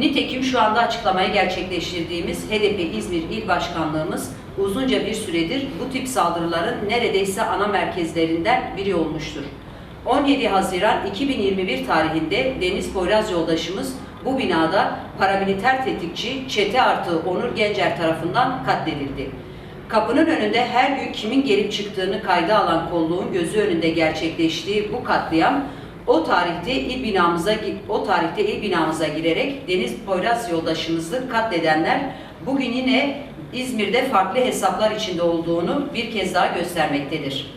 Nitekim şu anda açıklamayı gerçekleştirdiğimiz HDP İzmir İl Başkanlığımız uzunca bir süredir bu tip saldırıların neredeyse ana merkezlerinden biri olmuştur. 17 Haziran 2021 tarihinde Deniz Poyraz yoldaşımız bu binada paramiliter tetikçi Çete artı Onur Gencer tarafından katledildi. Kapının önünde her gün kimin gelip çıktığını kayda alan kolluğun gözü önünde gerçekleştiği bu katliam o tarihte il binamıza o tarihte il binamıza girerek Deniz Poyraz yoldaşımızı katledenler bugün yine İzmir'de farklı hesaplar içinde olduğunu bir kez daha göstermektedir.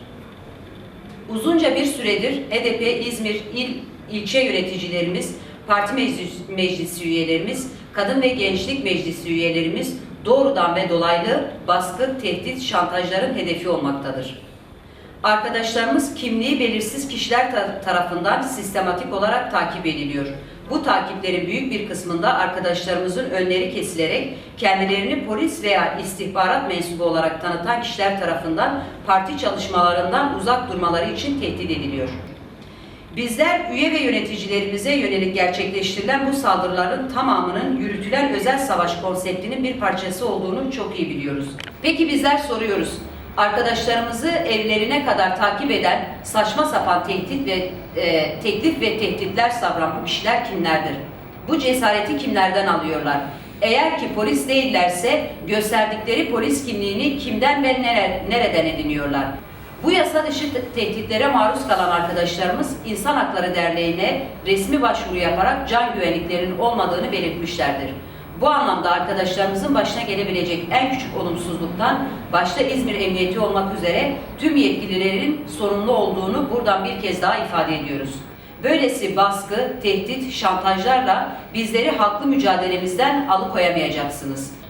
Uzunca bir süredir HDP İzmir il ilçe yöneticilerimiz, parti meclis, meclisi üyelerimiz, kadın ve gençlik meclisi üyelerimiz doğrudan ve dolaylı baskı, tehdit, şantajların hedefi olmaktadır. Arkadaşlarımız kimliği belirsiz kişiler ta- tarafından sistematik olarak takip ediliyor. Bu takiplerin büyük bir kısmında arkadaşlarımızın önleri kesilerek kendilerini polis veya istihbarat mensubu olarak tanıtan kişiler tarafından parti çalışmalarından uzak durmaları için tehdit ediliyor. Bizler üye ve yöneticilerimize yönelik gerçekleştirilen bu saldırıların tamamının yürütülen özel savaş konseptinin bir parçası olduğunu çok iyi biliyoruz. Peki bizler soruyoruz. Arkadaşlarımızı evlerine kadar takip eden saçma sapan tehdit ve e, teklif ve tehditler savran bu kişiler kimlerdir? Bu cesareti kimlerden alıyorlar? Eğer ki polis değillerse gösterdikleri polis kimliğini kimden ve nere- nereden ediniyorlar? Bu yasa dışı te- tehditlere maruz kalan arkadaşlarımız İnsan Hakları Derneği'ne resmi başvuru yaparak can güvenliklerinin olmadığını belirtmişlerdir. Bu anlamda arkadaşlarımızın başına gelebilecek en küçük olumsuzluktan başta İzmir Emniyeti olmak üzere tüm yetkililerin sorumlu olduğunu buradan bir kez daha ifade ediyoruz. Böylesi baskı, tehdit, şantajlarla bizleri haklı mücadelemizden alıkoyamayacaksınız.